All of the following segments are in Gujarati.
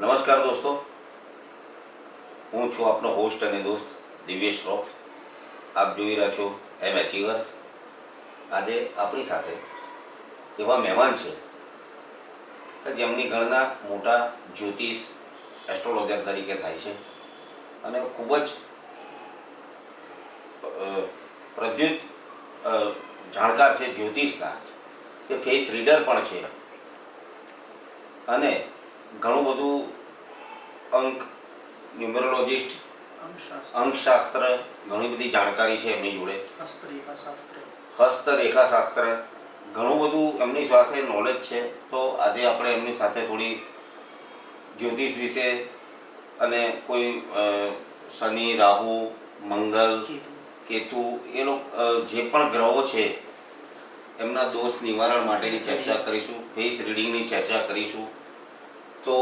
નમસ્કાર દોસ્તો. હું છું આપનો હોસ્ટ અને દોસ્ત દિવ્યેશ શ્રોફ આપ જોઈ રહ્યા છો એમ એચિવર્સ આજે આપણી સાથે એવા મહેમાન છે કે જેમની ગણના મોટા જ્યોતિષ એસ્ટ્રોલોજર તરીકે થાય છે અને ખૂબ જ પ્રદ્યુત જાણકાર છે જ્યોતિષના. તે ફેસ રીડર પણ છે. અને ઘણું બધું અંક ન્યુમરોલોજિસ્ટ અંકશાસ્ત્ર. ઘણી બધી જાણકારી છે એમની જોડે. હસ્તરેખાશાસ્ત્ર ઘણું બધું એમની સાથે નોલેજ છે. તો આજે આપણે એમની સાથે થોડી જ્યોતિષ વિશે અને કોઈ શનિ રાહુ મંગલ કેતુ. એ લોકો જે પણ ગ્રહો છે એમના દોષ નિવારણ માટેની ચર્ચા કરીશું. ફેસ રીડિંગની ચર્ચા કરીશું. તો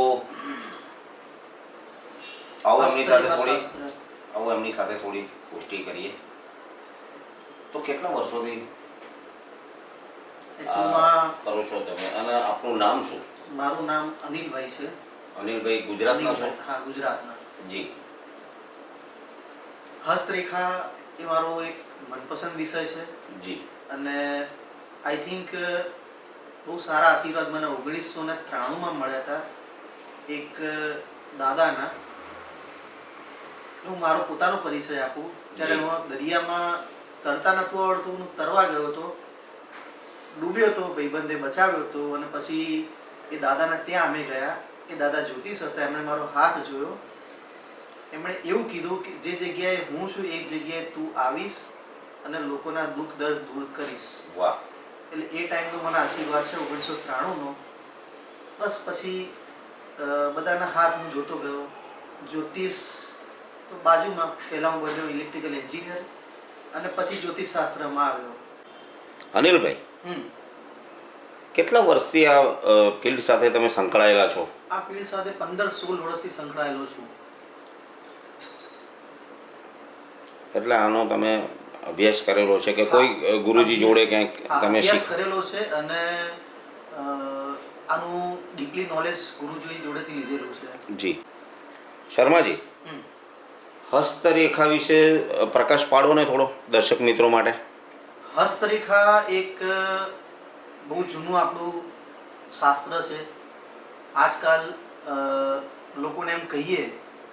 આવો એમની સાથે થોડી. આવો એમની સાથે થોડી પુષ્ટિ કરીએ. તો કેટલા વર્ષોથી કરો છો તમે? અને આપનું નામ શું? મારું નામ અનિલભાઈ છે. અનિલભાઈ ગુજરાતના છો? હા ગુજરાતના. જી. હસ્તરેખા એ મારો એક મનપસંદ વિષય છે. જી. અને આઈ થિંક બહુ સારા આશીર્વાદ મને ઓગણીસો ને ત્રાણુંમાં મળ્યા હતા. એક દાદાના. હું મારો પોતાનો પરિચય આપું. જ્યારે હું દરિયામાં તરતા નહોતું આવડતું હું તરવા ગયો હતો. ડૂબ્યો હતો ભાઈબંધે બચાવ્યો હતો અને પછી એ દાદાના ત્યાં અમે ગયા. એ દાદા જ્યોતિષ હતા એમણે મારો હાથ જોયો. એમણે એવું કીધું કે જે જગ્યાએ હું છું એ જગ્યાએ તું આવીશ અને લોકોના દુઃખ દર્દ દૂર કરીશ. વાહ. એટલે એ ટાઈમનો મને આશીર્વાદ છે ઓગણીસો ત્રાણુંનો. બસ પછી બધાના હાથ હું જોતો ગયો. જ્યોતિષ તો બાજુમાં પહેલાં હું બન્યો ઇલેક્ટ્રિકલ એન્જિનિયર અને પછી જ્યોતિષ શાસ્ત્રમાં આવ્યો. અનિલભાઈ હમ. કેટલા વર્ષથી આ ફિલ્ડ સાથે તમે સંકળાયેલા છો? આ ફિલ્ડ સાથે પંદર સોળ વર્ષથી સંકળાયેલો છું. એટલે આનો તમે અભ્યાસ કરેલો છે કે કોઈ ગુરુજી જોડે ક્યાંક તમે અભ્યાસ કરેલો છે અને આનું ડીપલી નોલેજ ગુરુજી જોડેથી લીધેલું છે. જી. શર્માજી. હસ્તરેખા વિશે પ્રકાશ પાડો ને થોડો દર્શક મિત્રો માટે. હસ્તરેખા એક બહુ જૂનું આપણું શાસ્ત્ર છે. આજકાલ લોકોને એમ કહીએ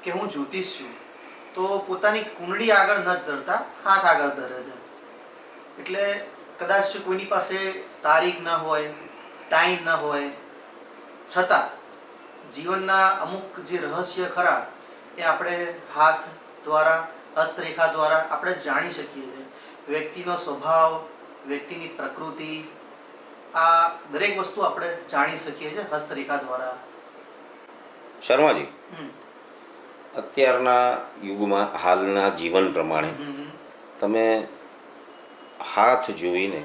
કે હું જ્યોતિષ છું. તો પોતાની કુંડળી આગળ ન ધરતા હાથ આગળ ધરે છે. એટલે કદાચ કોઈની પાસે તારીખ ન હોય ટાઈમ ન હોય છતાં જીવનના અમુક જે રહસ્ય ખરા એ આપણે હાથ દ્વારા હસ્તરેખા દ્વારા આપણે જાણી શકીએ છીએ. વ્યક્તિનો સ્વભાવ વ્યક્તિની પ્રકૃતિ આ દરેક વસ્તુ આપણે જાણી શકીએ છીએ હસ્તરેખા દ્વારા. શર્માજી અત્યારના યુગમાં હાલના જીવન પ્રમાણે. તમે હાથ જોઈને.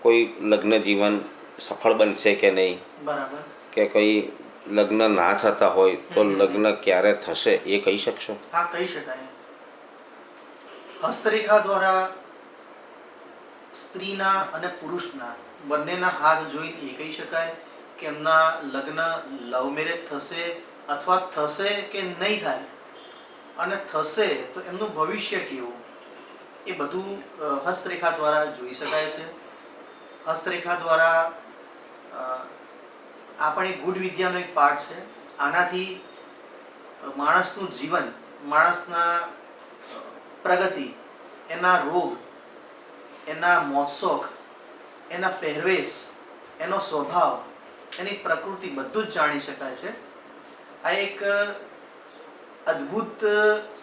કોઈ લગ્ન જીવન સફળ બનશે કે નહીં? બરાબર. કે કંઈ લગ્ન ના થતા હોય તો લગ્ન ક્યારે થશે એ કહી શકશો? હા કહી શકાય. હસ્તરેખા દ્વારા સ્ત્રીના અને પુરુષના બંનેના હાથ જોઈને એ કહી શકાય કે એમના લગ્ન લવ મેરેજ થશે અથવા થશે કે નહીં થાય. અને થશે તો એમનું ભવિષ્ય કેવું? એ બધું હસ્તરેખા દ્વારા જોઈ શકાય છે. હસ્તરેખા દ્વારા આ પણ એક ગુડ વિદ્યાનો એક પાર્ટ છે. આનાથી માણસનું જીવન માણસના પ્રગતિ એના રોગ એના મોત્સોખ એના પહેરવેશ એનો સ્વભાવ એની પ્રકૃતિ બધું જ જાણી શકાય છે. આ એક અદ્ભુત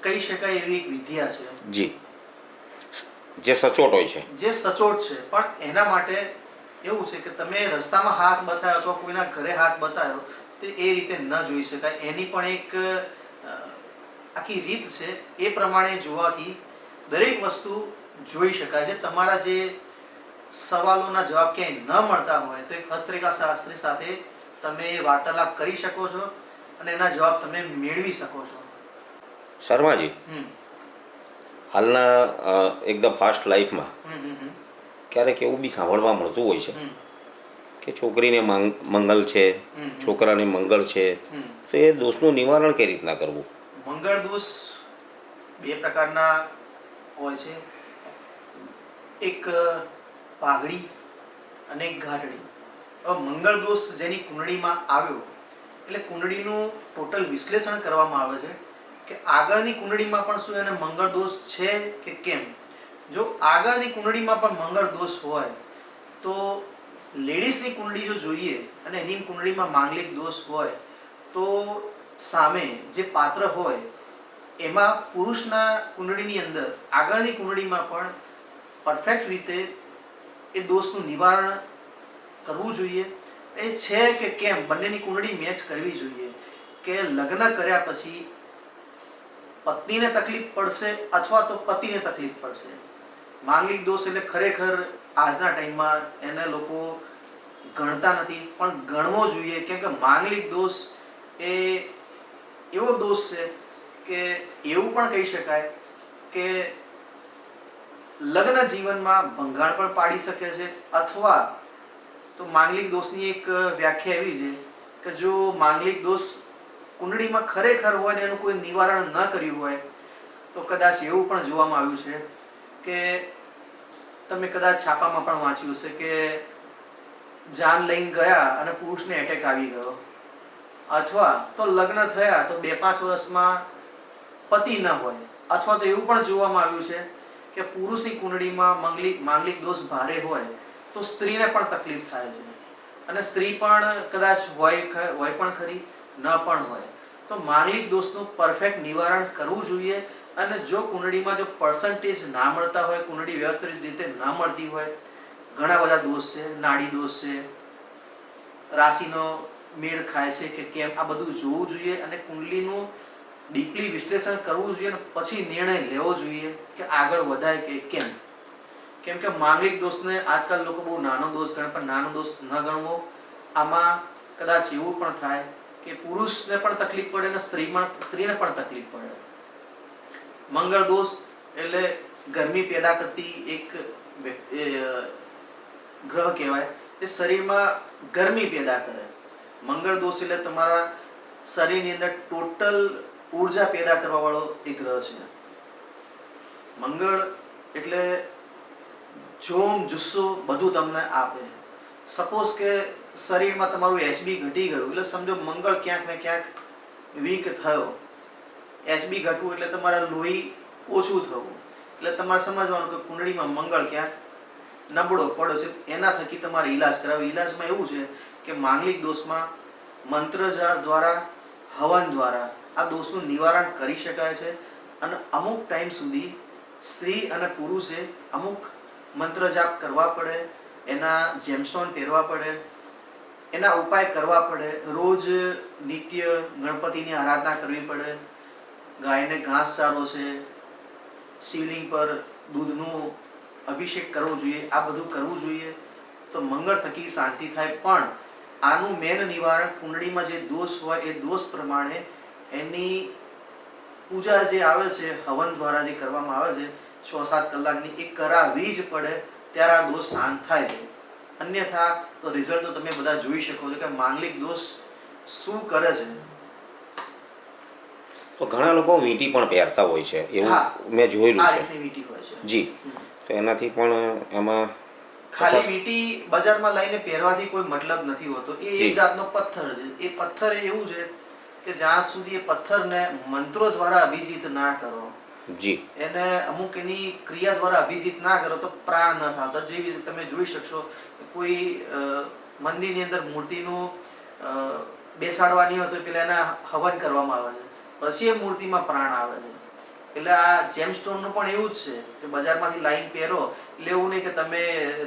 કહી શકાય એવી એક વિદ્યા છે. જી. જે સચોટ હોય છે. જે સચોટ છે. પણ એના માટે એવું છે કે તમે રસ્તામાં હાથ બતાવ્યો અથવા કોઈના ઘરે હાથ બતાવ્યો તે એ રીતે ન જોઈ શકાય. એની પણ એક આખી રીત છે. એ પ્રમાણે જોવાથી દરેક વસ્તુ જોઈ શકાય છે. તમારા જે સવાલોના જવાબ ક્યાંય ન મળતા હોય તો એક હસ્તરેખા શાસ્ત્રી સાથે તમે વાર્તાલાપ કરી શકો છો અને એના જવાબ તમે મેળવી શકો છો. શર્માજી હાલના એકદમ ફાસ્ટ લાઈફમાં ક્યારેક એવું બી સાંભળવા મળતું હોય છે કે છોકરીને મંગ- મંગલ છે છોકરાને મંગળ છે તો એ દોષનું નિવારણ કઈ રીતના કરવું? મંગળ દોષ બે પ્રકારના હોય છે. એક પાઘડી અને એક ગાઢડી હવે મંગળ દોષ જેની કુંડળીમાં આવ્યો એટલે કુંડળીનું ટોટલ વિશ્લેષણ કરવામાં આવે છે કે આગળની કુંડળીમાં પણ શું એને મંગળ દોષ છે કે કેમ? જો આગળની કુંડળીમાં પણ મંગળ દોષ હોય, તો લેડીઝની કુંડળી જો જોઈએ અને એની કુંડળીમાં માંગલિક દોષ હોય, તો સામે જે પાત્ર હોય, એમાં પુરુષના કુંડળીની અંદર આગળની કુંડળીમાં પણ પરફેક્ટ રીતે એ દોષનું નિવારણ કરવું જોઈએ. એ છે કે કેમ? બંનેની કુંડળી મેચ કરવી જોઈએ કે લગ્ન કર્યા પછી પત્નીને તકલીફ પડશે અથવા તો પતિને તકલીફ પડશે? માંગલિક દોષ એટલે ખરેખર આજના ટાઈમમાં એને લોકો ગણતા નથી, પણ ગણવો જોઈએ. કેમ કે માંગલિક દોષ એ એવો દોષ છે કે એવું પણ કહી શકાય કે લગ્ન જીવનમાં ભંગાણ પણ પાડી શકે છે, અથવા તો માંગલિક દોષની એક વ્યાખ્યા એવી છે કે જો માંગલિક દોષ કુંડળીમાં ખરેખર હોય ને એનું કોઈ નિવારણ ન કર્યું હોય, તો કદાચ એવું પણ જોવામાં આવ્યું છે કે તમે કદાચ છાપામાં પણ વાંચ્યું હશે કે જાન લઈને ગયા અને પુરુષને એટેક આવી ગયો. અથવા તો લગ્ન થયા તો બે પાંચ વર્ષમાં પતિ ન હોય. અથવા તો એવું પણ જોવામાં આવ્યું છે કે પુરુષની કુંડળીમાં મંગલિક, માંગલિક દોષ ભારે હોય તો સ્ત્રીને પણ તકલીફ થાય છે. અને સ્ત્રી પણ કદાચ હોય હોય પણ ખરી, ન પણ હોય. તો માંગલિક દોષનું પરફેક્ટ નિવારણ કરવું જોઈએ અને જો કુંડળીમાં જો પર્સન્ટેજ ના મળતા હોય, કુંડળી વ્યવસ્થિત રીતે ના મળતી હોય, ઘણા બધા દોષ છે, નાડી દોષ છે, રાશિનો મેળ ખાય છે કે કેમ, આ બધું જોવું જોઈએ અને કુંડલીનું ડીપલી વિશ્લેષણ કરવું જોઈએ અને પછી નિર્ણય લેવો જોઈએ કે આગળ વધાય કે કેમ. કેમ કે માંગલિક દોષને આજકાલ લોકો બહુ નાનો દોષ ગણે, પણ નાનો દોષ ન ગણવો, આમાં કદાચ એવું પણ થાય કે પુરુષને પણ તકલીફ પડે અને સ્ત્રીમાં, સ્ત્રીને પણ તકલીફ પડે. મંગળ દોષ એટલે ગરમી પેદા કરતી એક ગ્રહ કહેવાય, એ શરીરમાં ગરમી પેદા કરે. મંગળ દોષ એટલે તમારા શરીરની અંદર ટોટલ ઊર્જા પેદા કરવા વાળો એ ગ્રહ છે. મંગળ એટલે જોમ, જુસ્સો બધું તમને આપે. સપોઝ કે શરીરમાં તમારું એચબી ઘટી ગયું, એટલે સમજો મંગળ ક્યાંક ને ક્યાંક વીક થયો. એચબી ઘટવું એટલે તમારા લોહી ઓછું થવું. એટલે તમારે સમજવાનું કે કુંડળીમાં મંગળ ક્યાંક નબળો પડો છે, એના થકી તમારે ઈલાજ કરાવો ઈલાજમાં એવું છે કે માંગલિક દોષમાં મંત્ર દ્વારા, હવન દ્વારા આ દોષનું નિવારણ કરી શકાય છે અને અમુક ટાઈમ સુધી સ્ત્રી અને પુરુષે અમુક મંત્ર જાપ કરવા પડે, એના જેમસ્ટોન પહેરવા પડે, એના ઉપાય કરવા પડે. રોજ નિત્ય ગણપતિની આરાધના કરવી પડે. ગાયને ઘાસ ચારો છે, શિવલિંગ પર દૂધનું અભિષેક કરવો જોઈએ, આ બધું કરવું જોઈએ, તો મંગળ થકી શાંતિ થાય. પણ આનું મેન નિવારણ કુંડળીમાં જે દોષ હોય એ દોષ પ્રમાણે એની પૂજા જે આવે છે, હવન દ્વારા જે કરવામાં આવે છે, છ સાત કલાકની એ કરાવવી જ પડે, ત્યારે આ દોષ શાંત થાય છે. અન્યથા તો રિઝલ્ટ તો તમે બધા જોઈ શકો છો કે માંગલિક દોષ શું કરે છે? તો ઘણા લોકો વીંટી પણ પહેરતા હોય છે એવું મેં જોયેલું છે. જી. તો એનાથી પણ એમાં ખાલી વીંટી બજારમાં લઈને પહેરવાથી કોઈ મતલબ નથી હોતો. એ. એક જાતનો પથ્થર છે. એ પથ્થર એવું છે કે જ્યાં સુધી એ પથ્થરને મંત્રો દ્વારા અભિજીત ના કરો જી. એને અમુક એની ક્રિયા દ્વારા અભિજીત ના કરો તો પ્રાણ ન થાવતા જેવી તમે જોઈ શકશો કોઈ મંદિરની અંદર મૂર્તિનું બેસાડવાની હોય તો પેલા એના હવન કરવામાં આવે છે. પછી એ મૂર્તિમાં પ્રાણ આવે છે. એટલે આ જેમસ્ટોનનું પણ એવું જ છે કે બજારમાંથી લાઈન પહેરો એટલે એવું નહીં કે તમે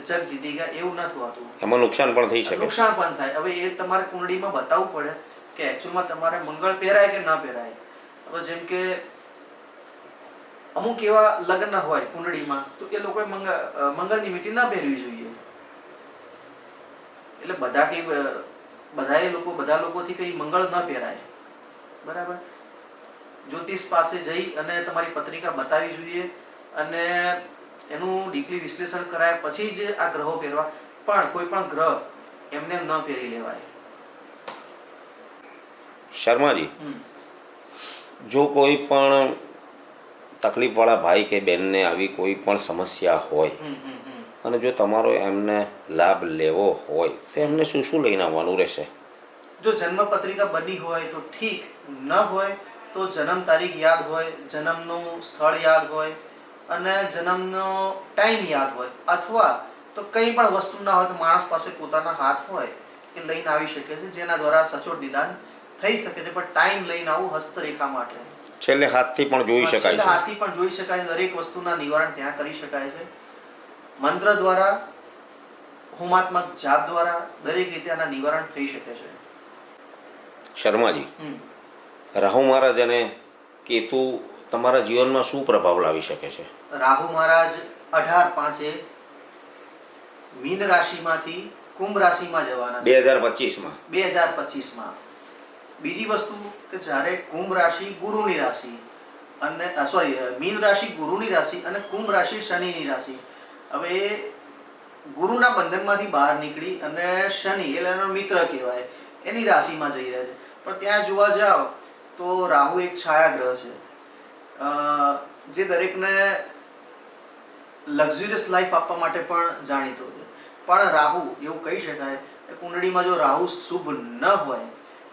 જગ જીતી ગયા એવું નથી હોતું એમાં નુકસાન પણ થઈ શકે. નુકસાન પણ થાય. હવે એ તમારે કુંડળીમાં બતાવવું પડે કે એકચ્યુઅલમાં તમારે મંગળ પહેરાય કે ના પહેરાય. હવે જેમ કે અમુક એવા લગ્ન હોય કુંડળીમાં તો એ લોકોએ મંગળ મંગળની મીટી ના પહેરવી જોઈએ. એટલે બધા કઈ બધા એ લોકો બધા લોકોથી કઈ મંગળ ના પહેરાય. બરાબર? જ્યોતિષ પાસે જઈ અને તમારી પત્રિકા બતાવવી જોઈએ અને એનું ડીપલી વિશ્લેષણ કરાય. પછી જ આ ગ્રહો પહેરવા પણ કોઈ પણ ગ્રહ એમને ન પહેરી લેવાય. શર્માજી જો કોઈ પણ તકલીફવાળા ભાઈ કે બહેનને આવી કોઈ પણ સમસ્યા હોય અને જો તમારો એમને લાભ લેવો હોય તો એમને શું શું લઈને આવવાનું રહેશે? જો જન્મ પત્રિકા બની હોય તો ઠીક. ન હોય તો જન્મ તારીખ યાદ હોય જન્મનું સ્થળ યાદ હોય અને જન્મનો ટાઈમ યાદ હોય અથવા તો કંઈ પણ વસ્તુ ના હોય તો માણસ પાસે પોતાના હાથ હોય એ લઈને આવી શકે છે જેના દ્વારા સચોટ નિદાન થઈ શકે છે પણ ટાઈમ લઈને આવું હસ્તરેખા માટે. છેલ્લે હાથથી પણ જોઈ શકાય છે. હાથથી પણ જોઈ શકાય છે દરેક વસ્તુના નિવારણ ત્યાં કરી શકાય છે. મંત્ર દ્વારા હોમાત્મક જાપ દ્વારા દરેક રીતે આના નિવારણ થઈ શકે છે. શર્માજી. હમ. રાહુ મહારાજ અને કેતુ તમારા જીવનમાં શું પ્રભાવ લાવી શકે છે? રાહુ મહારાજ અઢાર પાંચે મીન રાશિમાંથી કુંભ રાશિમાં જવાના બે હજાર પચીસમાં. બે હજાર પચીસમાં. બીજી વસ્તુ કે જ્યારે કુંભ રાશિ ગુરુની રાશિ અને સોરી મીન રાશિ ગુરુની રાશિ અને કુંભ રાશિ શનિની રાશિ. હવે ગુરુના બંધનમાંથી બહાર નીકળી અને શનિ એટલે એનો મિત્ર કહેવાય એની રાશિમાં જઈ રહ્યા છે. પણ ત્યાં જોવા જાઓ તો રાહુ એક છાયાગ્રહ છે. જે દરેકને લક્ઝુરિયસ લાઈફ આપવા માટે પણ જાણીતો છે. પણ રાહુ, એવું કહી શકાય કે કુંડળીમાં જો રાહુ શુભ ન હોય,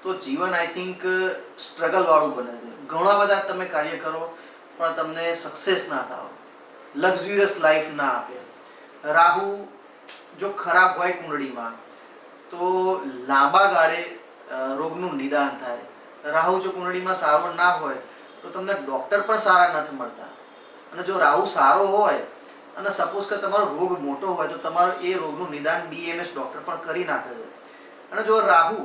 તો જીવન આઈ થિંક સ્ટ્રગલવાળું બને છે. ઘણા બધા તમે કાર્ય કરો, પણ તમને સક્સેસ ના થાવ. લક્ઝુરિયસ લાઈફ ના આપે. રાહુ જો ખરાબ હોય કુંડળીમાં, તો લાંબા ગાળે રોગનું નિદાન થાય. રાહુ જો કુંડળીમાં સારો ના હોય, તો તમને ડૉક્ટર પણ સારા નથી મળતા. અને જો રાહુ સારો હોય, અને સપોઝ કે તમારો રોગ મોટો હોય, તો તમારો એ રોગનું નિદાન બીએમએસ ડૉક્ટર પણ કરી નાખે છે. અને જો રાહુ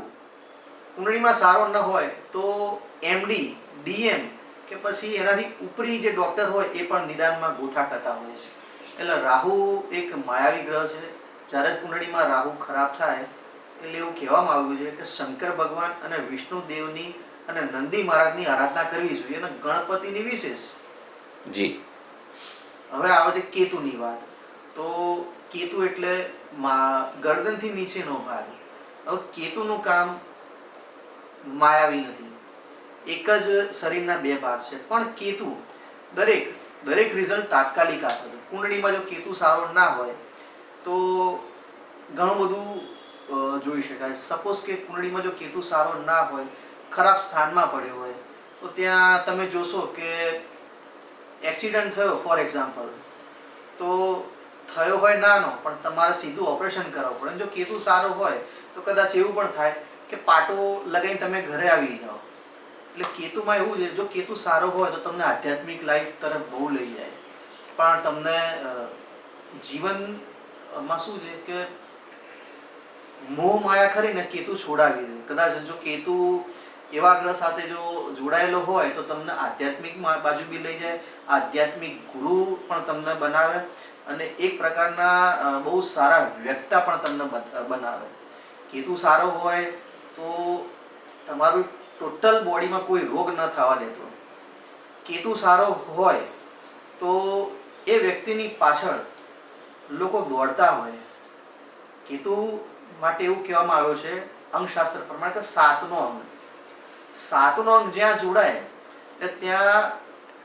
કુંડળીમાં સારો ન હોય, તો એમડી ડીએમ કે પછી એનાથી ઉપરી જે ડૉક્ટર હોય, એ પણ નિદાનમાં ગોથા કરતા હોય છે. એટલે રાહુ એક માયાવી ગ્રહ છે. જ્યારે કુંડળીમાં રાહુ ખરાબ થાય એટલે એવું કહેવામાં આવ્યું છે કે શંકર ભગવાન અને વિષ્ણુ દેવની અને નંદી મહારાજની આરાધના કરવી જોઈએ અને ગણપતિની વિશેષ. જી. હવે આવે છે કેતુની વાત. તો કેતુ એટલે મા ગરદનથી નીચેનો ભાગ. હવે કેતુનું કામ માયાવી નથી. એક જ શરીરના બે ભાગ છે. પણ કેતુ દરેક દરેક રિઝલ્ટ તાત્કાલિક આપે છે. કુંડળીમાં જો કેતુ સારો ના હોય તો ઘણું બધું જોઈ શકાય. સપોઝ કે કુંડળીમાં જો કેતુ સારો ના હોય, ખરાબ સ્થાનમાં પડ્યો હોય, તો ત્યાં તમે જોશો કે એક્સિડન્ટ થયો ફોર એક્ઝામ્પલ તો થયો હોય નાનો, પણ તમારે સીધું ઓપરેશન કરાવવું પડે. જો કેતુ સારો હોય, તો કદાચ એવું પણ થાય કે પાટો લગાવીને તમે ઘરે આવી જાઓ. એટલે કેતુમાં એવું છે, જો કેતુ સારો હોય, તો તમને આધ્યાત્મિક લાઈફ તરફ બહુ લઈ જાય. પણ તમને જીવનમાં શું છે કે મોહ માયા ખરીને કેતુ છોડાવી દે. કદાચ જો કેતુ એવા ગ્રહ સાથે જો જોડાયેલો હોય તો તમને આધ્યાત્મિક બાજુ બી લઈ જાય, આધ્યાત્મિક ગુરુ પણ તમને બનાવે અને એક પ્રકારના બહુ સારા વ્યક્તા પણ તમને બનાવે. કેતુ સારો હોય તો તમારું ટોટલ બોડીમાં કોઈ રોગ ન થવા દેતો. કેતુ સારો હોય તો એ વ્યક્તિની પાછળ લોકો દોડતા હોય. કેતુ માટે એવું કહેવામાં આવ્યું છે, અંગશાસ્ત્ર પ્રમાણે કે સાતનો અંગ. સાતનો અંગ જ્યાં જોડાય, એટલે ત્યાં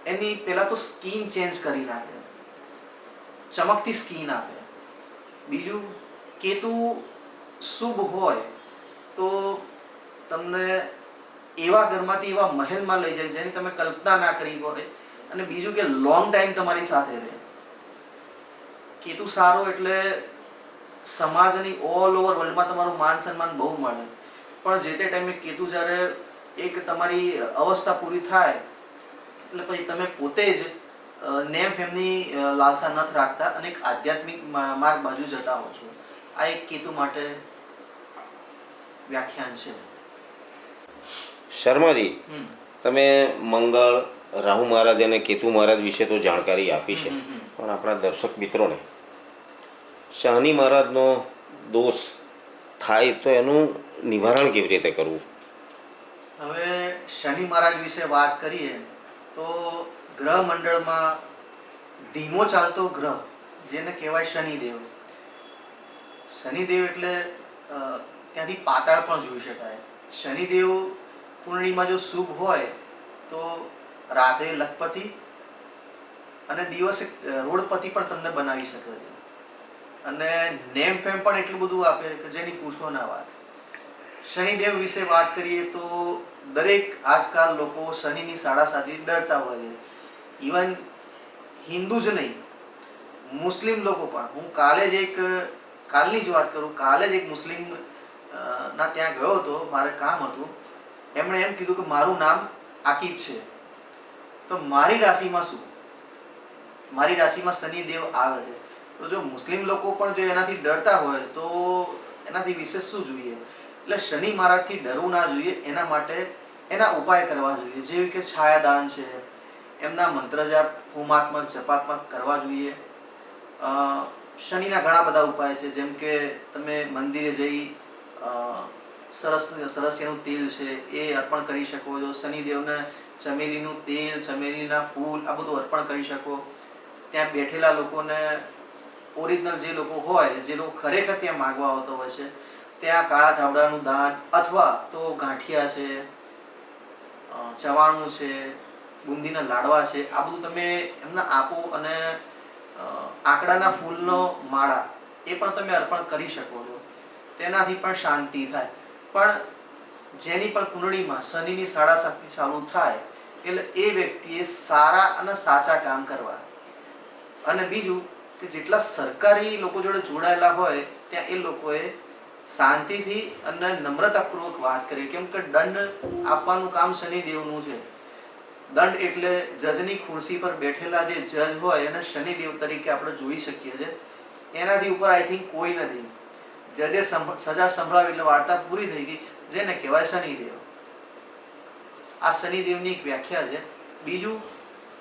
એની પહેલાં તો સ્કીન ચેન્જ કરી નાખે. ચમકતી સ્કીન આપે. બીજું, કેતુ શુભ હોય, તો તમને એવા ઘરમાંથી એવા મહેલમાં લઈ જાય, જેની તમે કલ્પના ના કરી હોય, અને બીજું કે લોંગ ટાઈમ તમારી સાથે રહે. કેતુ સારો એટલે સમાજની ઓલ ઓવર વર્લ્ડમાં તમારું માન સન્માન બહુ મળે. પણ જે તે ટાઈમે કેતુ જ્યારે એક તમારી અવસ્થા પૂરી થાય એટલે પછી તમે પોતે જ નેમ ફેમની લાલસા નથી રાખતા અને એક આધ્યાત્મિક માર્ગ બાજુ જતા હો છો. આ એક કેતુ માટે વ્યાખ્યાન છે. શર્માજી તમે મંગળ રાહુ મહારાજ અને કેતુ મહારાજ વિશે તો જાણકારી આપી છે. પણ આપણા દર્શક મિત્રોને શનિ મહારાજનો દોષ થાય તો એનું નિવારણ કેવી રીતે કરવું? હવે શનિ મહારાજ વિશે વાત કરીએ તો ગ્રહ મંડળમાં ધીમો ચાલતો ગ્રહ, જેને કહેવાય શનિદેવ. શનિદેવ એટલે ત્યાંથી પાતાળ પણ જોઈ શકાય. શનિદેવ કુંડળીમાં જો શુભ હોય, તો રાતે લખપતિ અને દિવસે રોડપતિ પણ તમને બનાવી શકે છે. અને નેમ ફેમ પણ એટલું બધું આપે કે જેની પૂછો ના વાત. શનિદેવ વિશે વાત કરીએ તો દરેક આજકાલ લોકો શનિની સાડાસાથી ડરતા હોય છે. ઇવન હિન્દુ જ નહીં, મુસ્લિમ લોકો પણ. હું કાલે જ એક, કાલની જ વાત કરું, કાલે જ એક મુસ્લિમ ના ત્યાં ગયો હતો, મારે કામ હતું. એમણે એમ કીધું કે મારું નામ આકીબ છે. તો મારી રાશિમાં શું? મારી રાશિમાં શનિદેવ આવે છે. તો જો મુસ્લિમ લોકો પણ જો એનાથી ડરતા હોય તો એનાથી વિશેષ શું જોઈએ? એટલે શનિ મહારાજથી ડરવું ના જોઈએ, એના માટે એના ઉપાય કરવા જોઈએ. જેવી કે છાયાદાન છે, એમના મંત્ર જાપ, હોમાત્મક, જપાત્મક કરવા જોઈએ. શનિના ઘણા બધા ઉપાય છે, જેમ કે તમે મંદિરે જઈ સરસ, સરસ્યનું તેલ છે, એ અર્પણ કરી શકો. છો શનિદેવને ચમેલીનું તેલ, ચમેલીના ફૂલ આ બધું અર્પણ કરી શકો. ત્યાં બેઠેલા લોકોને ઓરિજિનલ જે લોકો હોય, જે લોકો ખરેખર ત્યાં માગવા આવતો હોય છે, ત્યાં કાળા થાબડાનું દાન અથવા તો ગાંઠિયા છે ચવાણું છે, બુંદીના લાડવા છે, આ બધું તમે એમને આપો અને આંકડાના ફૂલનો માળા એ પણ તમે અર્પણ કરી શકો છો. તેનાથી પણ શાંતિ થાય. પણ જેની પણ કુંડળીમાં શનિની સાડા શક્તિ ચાલુ થાય, એટલે એ વ્યક્તિએ સારા અને સાચા કામ કરવા. અને બીજું કે જેટલા સરકારી લોકો જોડે જોડાયેલા હોય, ત્યાં એ લોકોએ શાંતિથી અને નમ્રતાપૂર્વક વાત કરી. કેમ કે દંડ આપવાનું કામ શનિદેવનું છે. દંડ એટલે જજની ખુરશી પર બેઠેલા જે જજ હોય, એને શનિદેવ તરીકે આપણે જોઈ શકીએ છીએ. એનાથી ઉપર આઈ થિંક કોઈ નથી. જજે સજા સંભળાવી એટલે વાર્તા પૂરી થઈ ગઈ. જેને કહેવાય શનિદેવ. આ શનિદેવની એક વ્યાખ્યા છે. બીજું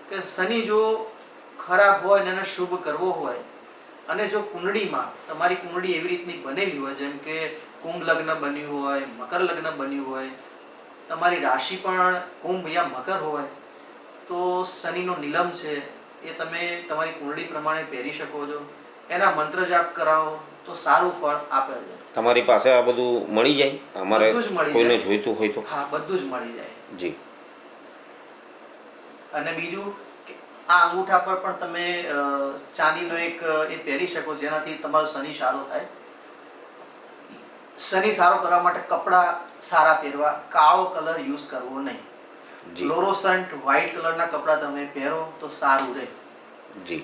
કે શનિ જો ખરાબ હોય અને એને શુભ કરવો હોય. અને જો કુંડળીમાં તમારી કુંડળી એવી રીતની બનેલી હોય જેમ કે કુંભ લગ્ન બન્યું હોય મકર લગ્ન બન્યું હોય તમારી રાશિ પણ કુંભ યા મકર હોય તો શનિનો નિલમ છે એ તમે તમારી કુંડળી પ્રમાણે પહેરી શકો છો. એના મંત્ર જાપ કરાવો તો સારું ફળ આપે છે. તમારી પાસે આ બધું મળી જાય? અમારે બધું જ મળી કોઈને જાય. જોઈતું હોય તો? હા બધું જ મળી જાય. જી. અને બીજું આ અંગૂઠા પર પણ તમે ચાંદીનો એક એ પહેરી શકો જેનાથી તમારો શનિ સારો થાય. શનિ સારો કરવા માટે કપડાં સારા પહેરવા કાળો કલર યુઝ કરવો નહીં. ફ્લોરોસન્ટ વ્હાઇટ કલરના કપડાં તમે પહેરો તો સારું રહે. જી.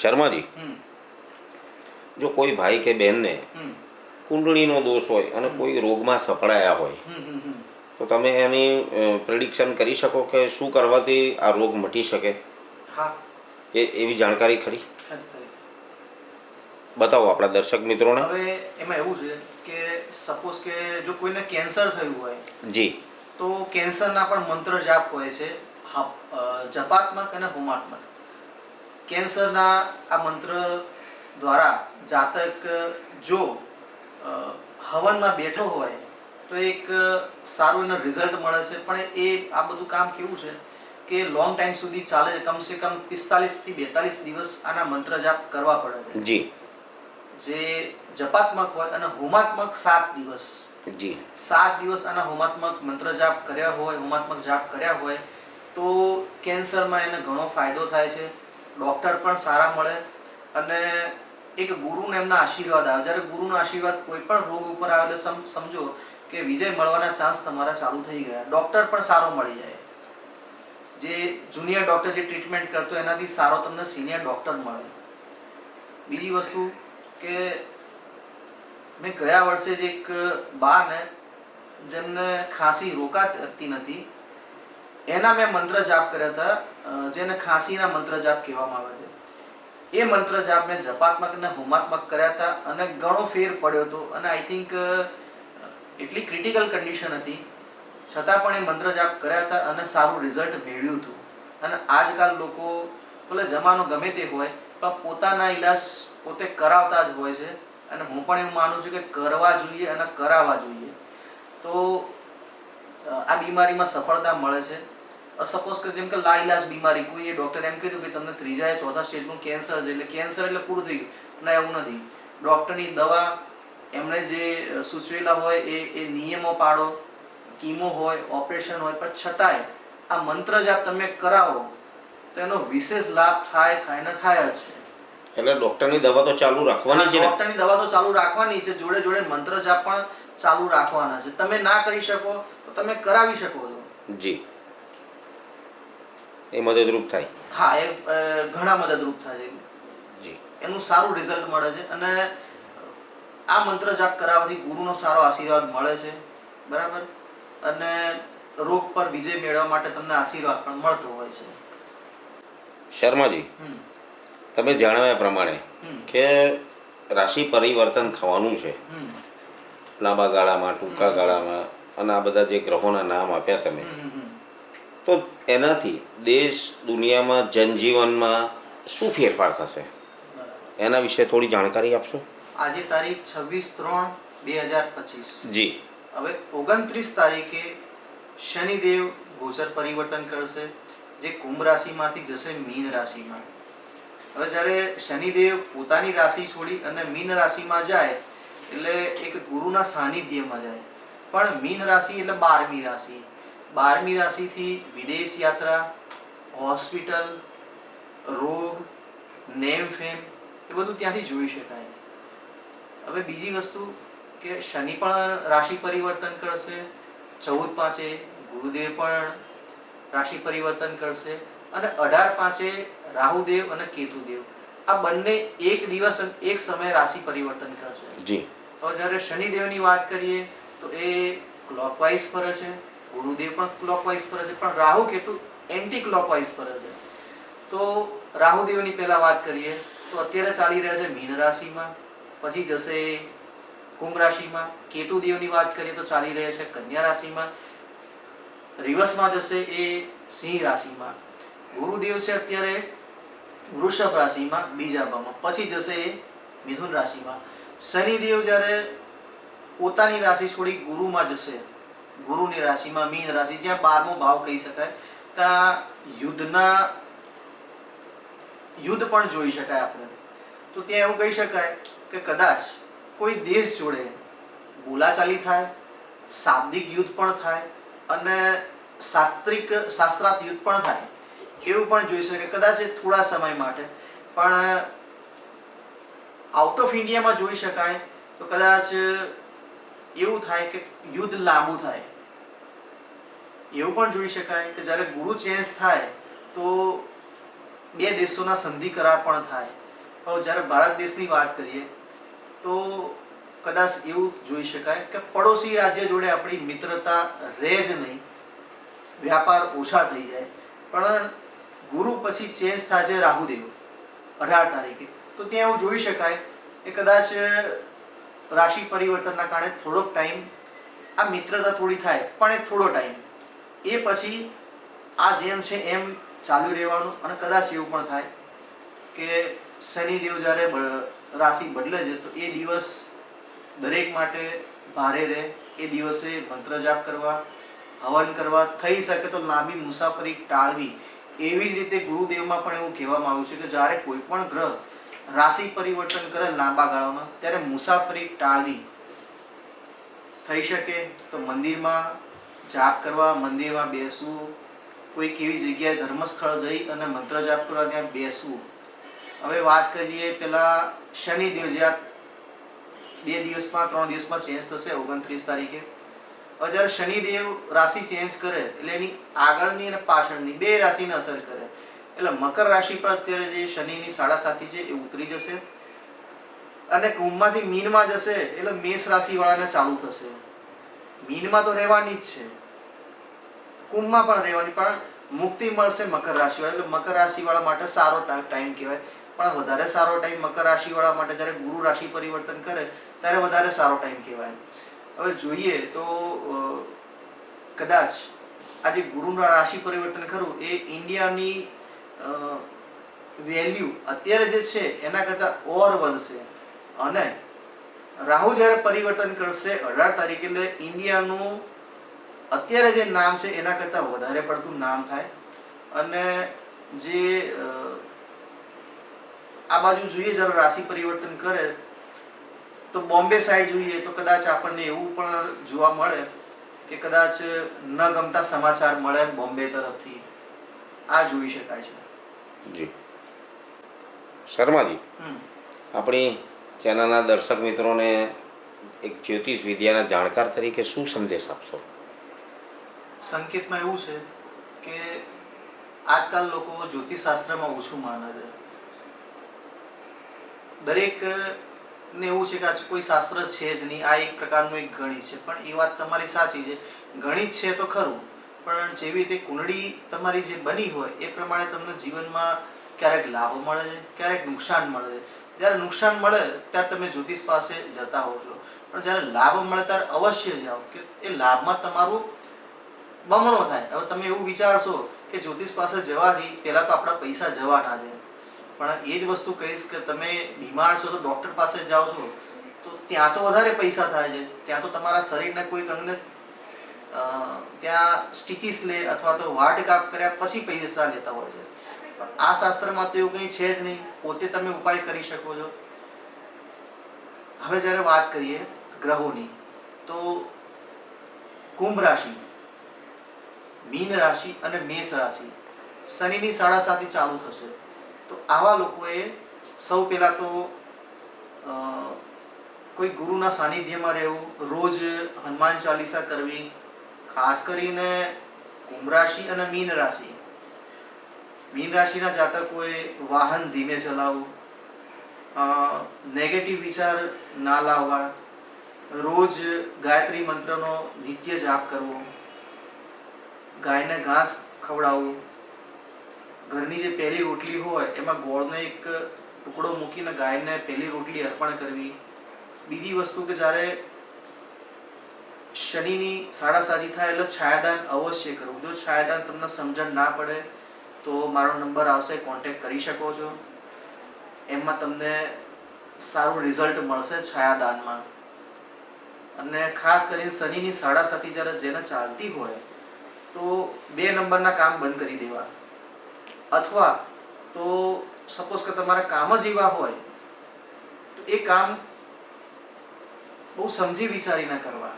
શર્માજી. જો કોઈ ભાઈ કે બહેનને કુંડળીનો દોષ હોય અને કોઈ રોગમાં સપડાયા હોય તો તમે એની પ્રિડિક્શન કરી શકો કે શું કરવાથી આ રોગ મટી શકે? હા. એ એવી જાણકારી ખરી? બતાવો આપણા દર્શક મિત્રોને. હવે એમાં એવું છે કે સપોઝ કે જો કોઈને કેન્સર થયું હોય જી. તો કેન્સરના પણ મંત્ર જાપ હોય છે જપાત્મક અને હોમાત્મક. કેન્સરના આ મંત્ર દ્વારા જાતક જો હવનમાં બેઠો હોય તો એક સારું એનું રિઝલ્ટ મળે છે. પણ એ આ બધું કામ કેવું છે કે લોંગ ટાઈમ સુધી ચાલે છે. કમસે કમ પિસ્તાલીસથી બેતાલીસ દિવસ આના મંત્ર જાપ કરવા પડે છે. જી. જે જપાત્મક હોય અને હોમાત્મક સાત દિવસ. જી. સાત દિવસ આના હોમાત્મક મંત્ર જાપ કર્યા હોય હોમાત્મક જાપ કર્યા હોય તો કેન્સરમાં એને ઘણો ફાયદો થાય છે. ડૉક્ટર પણ સારા મળે અને એક ગુરુને એમના આશીર્વાદ આવે. જ્યારે ગુરુનો આશીર્વાદ કોઈ પણ રોગ ઉપર આવે એટલે સમ સમજો કે વિજય મળવાના ચાન્સ તમારા ચાલુ થઈ ગયા. ડૉક્ટર પણ સારો મળી જાય. જે જુનિયર ડૉક્ટર જે ટ્રીટમેન્ટ કરતો એનાથી સારો તમને સિનિયર ડૉક્ટર મળે. બીજી વસ્તુ કે મેં ગયા વર્ષે જ એક બાને જેમને ખાંસી રોકાતી નથી, એના મેં મંત્ર જાપ કર્યા હતા જેને ખાંસીના મંત્ર જાપ કહેવામાં આવે છે. એ મંત્ર જાપ મેં જપાત્મક અને હોમાત્મક કર્યા હતા અને ઘણો ફેર પડ્યો હતો અને આઈ થિંક એટલી ક્રિટિકલ કન્ડિશન હતી. છતાં પણ એ મંત્ર જાપ કર્યા હતા અને સારું રિઝલ્ટ મેળવ્યું હતું. અને આજકાલ લોકો ભલે જમાનો ગમે તે હોય, પણ પોતાના ઈલાજ પોતે કરાવતા જ હોય છે. અને હું પણ એવું માનું છું કે કરવા જોઈએ અને કરાવવા જોઈએ. તો આ બીમારીમાં સફળતા મળે છે. સપોઝ કે જેમ કે લાઇલાજ બીમારી, કોઈ ડૉક્ટર એમ કીધું કે તમને ત્રીજા એ ચોથા સ્ટેજનું કેન્સર છે, એટલે કેન્સર એટલે પૂરું થઈ ગયું. ના, એવું નથી. ડૉક્ટરની દવા એમણે જે સૂચવેલા હોય એ એ નિયમો પાડો કીમો હોય ઓપરેશન હોય પણ છતાંય આ મંત્ર જાપ તમે કરાવો તો એનો વિશેષ લાભ થાય થાય ને થાય જ છે. એટલે ડોક્ટરની દવા તો ચાલુ રાખવાની છે ડોક્ટરની દવા તો ચાલુ રાખવાની છે જોડે જોડે મંત્ર જાપ પણ ચાલુ રાખવાના છે. તમે ના કરી શકો તો તમે કરાવી શકો છો. જી. એ મદદરૂપ થાય. હા એ ઘણા મદદરૂપ થાય છે. જી. એનું સારું રિઝલ્ટ મળે છે અને આ મંત્ર જાપ કરાવવાથી ગુરુનો સારો આશીર્વાદ મળે છે. બરાબર? અને રોગ પર વિજય મેળવવા માટે તમને આશીર્વાદ પણ મળતો હોય છે. શર્માજી તમે જણાવ્યા પ્રમાણે કે રાશિ પરિવર્તન થવાનું છે. લાંબા ગાળામાં ટૂંકા ગાળામાં અને આ બધા જે ગ્રહોના નામ આપ્યા તમે. તો એનાથી દેશ દુનિયામાં જનજીવનમાં શું ફેરફાર થશે? એના વિશે થોડી જાણકારી આપશો? આજે તારીખ છવ્વીસ ત્રણ બે હજાર પચીસ. જી. હવે ઓગણત્રીસ તારીખે શનિદેવ ગોચર પરિવર્તન કરશે જે કુંભ રાશિમાંથી જશે મીન રાશિમાં. હવે જ્યારે શનિદેવ પોતાની રાશિ છોડી અને મીન રાશિમાં જાય એટલે એક ગુરુના સાનિધ્યમાં જાય. પણ મીન રાશિ એટલે બારમી રાશિ. બારમી રાશિથી વિદેશ યાત્રા હોસ્પિટલ રોગ નેમ ફેમ એ બધું ત્યાંથી જોઈ શકાય. હવે બીજી વસ્તુ કે શનિ પણ રાશિ પરિવર્તન કરશે ચૌદ પાંચે ગુરુદેવ પણ રાશિ પરિવર્તન કરશે અને અઢાર પાંચે રાહુદેવ અને કેતુદેવ. આ બંને એક દિવસ એક સમયે રાશિ પરિવર્તન કરશે. જી. હવે જ્યારે શનિદેવની વાત કરીએ તો એ ક્લોકવાઇઝ ફરે છે ગુરુદેવ પણ ક્લોકવાઇઝ ફરે છે પણ રાહુ કેતુ એન્ટી ક્લોકવાઇઝ ફરે છે. તો રાહુદેવની પહેલા વાત કરીએ તો અત્યારે ચાલી રહ્યા છે મીન રાશિમાં. પછી જશે કુંભ રાશિમાં. કેતુદેવની વાત કરીએ તો ચાલી રહ્યા છે કન્યા રાશિમાં. રિવર્સમાં જશે એ સિંહ રાશિમાં. ગુરુદેવ છે અત્યારે વૃષભ રાશિમાં બીજા ભાવમાં પછી જશે એ મિથુન રાશિમાં. શનિદેવ જ્યારે પોતાની રાશિ છોડી ગુરુમાં જશે, ગુરુની રાશિમાં મીન રાશિ, જ્યાં બારમો ભાવ કહી શકાય ત્યાં યુદ્ધના યુદ્ધ પણ જોઈ શકાય આપણે. તો ત્યાં એવું કહી શકાય કે કદાચ કોઈ દેશ જોડે બોલાચાલી થાય, શાબ્દિક યુદ્ધ પણ થાય અને શાસ્ત્રિક, શાસ્ત્રાર્થ યુદ્ધ પણ થાય, એવું પણ જોઈ શકે. કદાચ થોડા સમય માટે. પણ આઉટ ઓફ ઇન્ડિયામાં જોઈ શકાય તો કદાચ એવું થાય કે યુદ્ધ લાંબુ થાય. એવું પણ જોઈ શકાય કે જ્યારે ગુરુ ચેન્જ થાય તો બે દેશોના સંધિ કરાર પણ થાય. હવે જ્યારે ભારત દેશની વાત કરીએ તો કદાચ એવું જોઈ શકાય કે પડોશી રાજ્ય જોડે આપણી મિત્રતા રહે જ નહીં. વ્યાપાર ઓછા થઈ જાય. પણ ગુરુ પછી ચેન્જ થાય છે રાહુદેવ, અઢાર તારીખે. તો ત્યાં એવું જોઈ શકાય કે કદાચ રાશિ પરિવર્તનના કારણે થોડોક ટાઈમ આ મિત્રતા થોડી થાય, પણ એ થોડો ટાઈમ એ પછી આ જેમ છે એમ ચાલુ રહેવાનું અને કદાચ એવું પણ થાય કે શનિદેવ જ્યારે રાશિ બદલે છે, તો એ દિવસ દરેક માટે ભારે રહે. એ દિવસે મંત્ર જાપ કરવા, હવન કરવા, થઈ શકે તો લાંબી મુસાફરી ટાળવી. એવી જ રીતે ગુરુદેવમાં પણ એવું કહેવામાં આવ્યું છે કે જ્યારે કોઈ પણ ગ્રહ રાશિ પરિવર્તન કરે લાંબા ગાળામાં, ત્યારે મુસાફરી ટાળવી થઈ શકે. તો મંદિરમાં જાપ કરવા, મંદિરમાં બેસવું, કોઈક એવી જગ્યાએ ધર્મસ્થળ જઈ અને મંત્ર જાપ કરવા ત્યાં બેસવું. હવે વાત કરીએ પેલા શનિદેવ જે બે દિવસમાં, ત્રણ દિવસમાં ચેન્જ થશે, ઓગણત્રીસ તારીખે. હવે જ્યારે શનિદેવ રાશિ ચેન્જ કરે, એટલે એની આગળની અને પાછળની બે રાશિને અસર કરે. એટલે મકર રાશિ પર અત્યારે જે શનિની સાડા સાતી છે, એ ઉતરી જશે. અને કુંભમાંથી મીનમાં જશે, એટલે મેષ રાશિ વાળાને ચાલુ થશે. મીનમાં તો રહેવાની જ છે. કુંભમાં પણ રહેવાની, પણ મુક્તિ મળશે મકર રાશિ વાળા એટલે મકર રાશિ વાળા માટે સારો ટાઈમ કહેવાય. પણ વધારે સારો ટાઈમ મકર રાશિવાળા માટે જ્યારે ગુરુ રાશિ પરિવર્તન કરે, ત્યારે વધારે સારો ટાઈમ કહેવાય. હવે જોઈએ તો કદાચ આ જે ગુરુના રાશિ પરિવર્તન ખરું, એ ઇન્ડિયાની વેલ્યુ અત્યારે જે છે, એના કરતાં ઓર વધશે. અને રાહુ જ્યારે પરિવર્તન કરશે અઢાર તારીખે એટલે ઇન્ડિયાનું અત્યારે જે નામ છે, એના કરતાં વધારે પડતું નામ થાય. અને જે આ બાજુ જોઈએ જરા રાશિ પરિવર્તન કરે તો બોમ્બે સાઈડ જોઈએ તો કદાચ આપણને એવું પણ જોવા મળે કે કદાચ ન ગમતા સમાચાર મળે બોમ્બે તરફથી. આ જોઈ શકાય છે. જી. શર્માજી. આપણી ચેનલના દર્શક મિત્રોને એક જ્યોતિષ વિદ્યાના જાણકાર તરીકે શું સંદેશ આપશો? સંકેતમાં એવું છે કે આજકાલ લોકો જ્યોતિષશાસ્ત્રમાં ઓછું માને છે. દરેક ને એવું છે કે આજ કોઈ શાસ્ત્ર છે જ નહીં. આ એક પ્રકારનું એક ગણિત છે. પણ એ વાત તમારી સાચી છે. ગણિત છે તો ખરું. પણ જેવી રીતે કુંડળી તમારી જે બની હોય, એ પ્રમાણે તમને જીવનમાં ક્યારેક લાભ મળે છે, ક્યારેક નુકસાન મળે છે. જ્યારે નુકસાન મળે, ત્યારે તમે જ્યોતિષ પાસે જતા હો છો. પણ જ્યારે લાભ મળે, ત્યારે અવશ્ય જાઓ કે એ લાભમાં તમારું બમણો થાય. હવે તમે એવું વિચારશો કે જ્યોતિષ પાસે જવાથી પહેલાં તો આપણા પૈસા જવાના છે પણ એ જ વસ્તુ કહીશ કે તમે બીમાર છો તો ડૉક્ટર પાસે જાઓ છો, તો ત્યાં તો વધારે પૈસા થાય છે. ત્યાં તો તમારા શરીરના કોઈક અંગને ત્યાં સ્ટીચીસ લે અથવા તો વાડ કાપ કર્યા પછી પૈસા લેતા હોય છે. પણ આ શાસ્ત્રમાં તો એવું કંઈ છે જ નહીં. પોતે તમે ઉપાય કરી શકો છો. હવે જ્યારે વાત કરીએ ગ્રહોની, તો કુંભ રાશિ, મીન રાશિ અને મેષ રાશિ શનિની સાડા સાતી ચાલુ થશે. તો આવા લોકોએ સૌ પહેલાં તો કોઈ ગુરુના સાનિધ્યમાં રહેવું, રોજ હનુમાન ચાલીસા કરવી, ખાસ કરીને કુંભ રાશિ અને મીન રાશિ. મીન રાશિના જાતકોએ વાહન ધીમે ચલાવવું નેગેટિવ વિચાર ના લાવવા, રોજ ગાયત્રી મંત્રનો નિત્ય જાપ કરવો, ગાયને ઘાસ ખવડાવવું ઘરની જે પહેલી રોટલી હોય, એમાં ગોળનો એક ટુકડો મૂકીને ગાયને પહેલી રોટલી અર્પણ કરવી. બીજી વસ્તુ કે જ્યારે શનિની સાડાસાતી થાય એટલે છાયાદાન અવશ્ય કરવું. જો છાયાદાન તમને સમજણ ના પડે, તો મારો નંબર આવશે કોન્ટેક્ટ કરી શકો છો. એમાં તમને સારું રિઝલ્ટ મળશે છાયાદાનમાં. અને ખાસ કરીને શનિની સાડાસાતી જ્યારે જેને ચાલતી હોય, તો બે નંબરના કામ બંધ કરી દેવા અથવા તો સપોઝ કે તમારા કામ જ એવા હોય, તો એ કામ બહુ સમજી વિચારીને કરવા.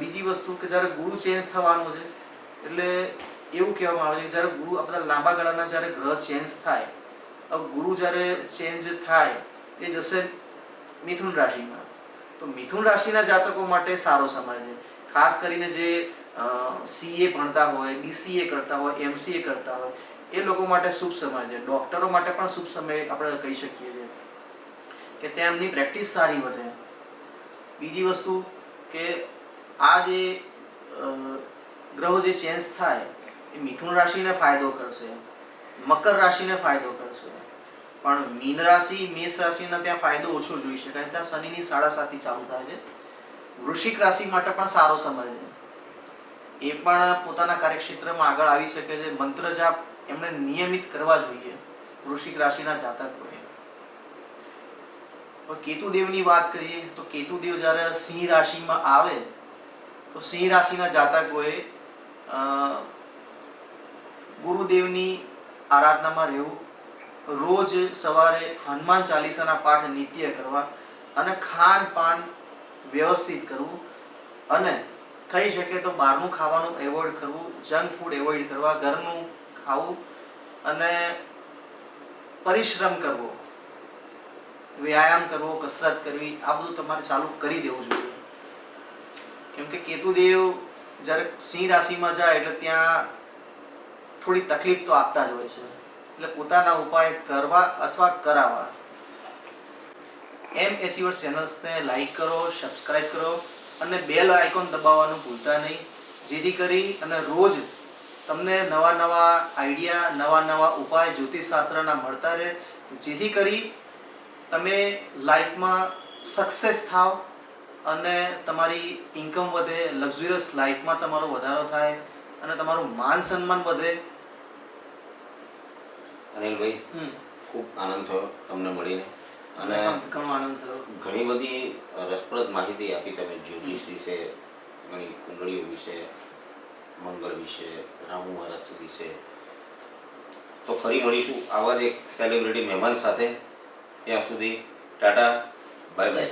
બીજી વસ્તુ કે જ્યારે ગુરુ ચેન્જ થવાનો છે, એટલે એવું કહેવામાં આવે છે જ્યારે ગુરુ આપણા લાંબા ગાળાના જ્યારે ગ્રહ ચેન્જ થાય ગુરુ જ્યારે ચેન્જ થાય, એ જશે મિથુન રાશિમાં. તો મિથુન રાશિના જાતકો માટે સારો સમય છે. ખાસ કરીને જે સીએ ભણતા હોય બીસીએ કરતા હોય એમસીએ કરતા હોય, એ લોકો માટે શુભ સમય છે. ડોક્ટરો માટે પણ શુભ સમય આપણે કહી શકીએ છીએ. કે તેમની પ્રેક્ટિસ સારી વધે. બીજી વસ્તુ કે આ જે ગ્રહો જે ચેન્જ થાય, એ મિથુન રાશિને ફાયદો કરશે. મકર રાશિને ફાયદો કરશે. પણ મીન રાશિ, મેષ રાશિના ત્યાં ફાયદો ઓછો જોઈ શકાય. ત્યાં શનિની સાડાસાતી ચાલુ થાય છે. વૃશ્ચિક રાશિ માટે પણ સારો સમય છે. એ પણ પોતાના કાર્યક્ષેત્રમાં આગળ આવી શકે છે. મંત્ર જાપ એમણે નિયમિત કરવા જોઈએ વૃશ્ચિક રાશિના જાતકોએ. કેતુદેવની વાત કરીએ તો કેતુદેવ જ્યારે સિંહ રાશિમાં આવે તો સિંહ રાશિના જાતકોએ ગુરુદેવની આરાધનામાં રહેવું, રોજ સવારે હનુમાન ચાલીસાના પાઠ નિત્ય કરવા અને ખાન પાન વ્યવસ્થિત કરવું અને થઈ શકે તો બહારનું ખાવાનું એવોઇડ કરવું જંક ફૂડ એવોઇડ કરવા, ઘરનું ખાવું અને પરિશ્રમ કરવો. વ્યાયામ કરવો, કસરત કરવી, આ બધું તમારે ચાલુ કરી દેવું જોઈએ. કેમ કે કેતુદેવ જ્યારે સિંહ રાશિમાં જાય એટલે ત્યાં થોડી તકલીફ તો આપતા જ હોય છે. એટલે પોતાના ઉપાય કરવા અથવા કરાવવા. એમ એચીવર ચેનલ્સને લાઈક કરો સબસ્ક્રાઈબ કરો. અને બેલ આઇકોન દબાવવાનું ભૂલતા નહીં. જેથી કરી અને રોજ તમને નવા નવા આઈડિયા નવા નવા ઉપાય જ્યોતિષશાસ્ત્રના મળતા રહે. જેથી કરી તમે લાઈફમાં સક્સેસ થાવ અને તમારી ઇન્કમ વધે લક્ઝુરિયસ લાઈફમાં તમારો વધારો થાય અને તમારું માન સન્માન વધે. અનિલભાઈ ખૂબ આનંદ થયો તમને મળીને. અને અને ઘણો આનંદ થયો. ઘણી બધી રસપ્રદ માહિતી આપી તમે જ્યોતિષ વિશે ઘણી કુંડળીઓ વિશે, મંગળ વિશે, રામુ મહારાજ વિશે. તો ફરી મળીશું આવા જ એક સેલિબ્રિટી મહેમાન સાથે. ત્યાં સુધી ટાટા બાય બાય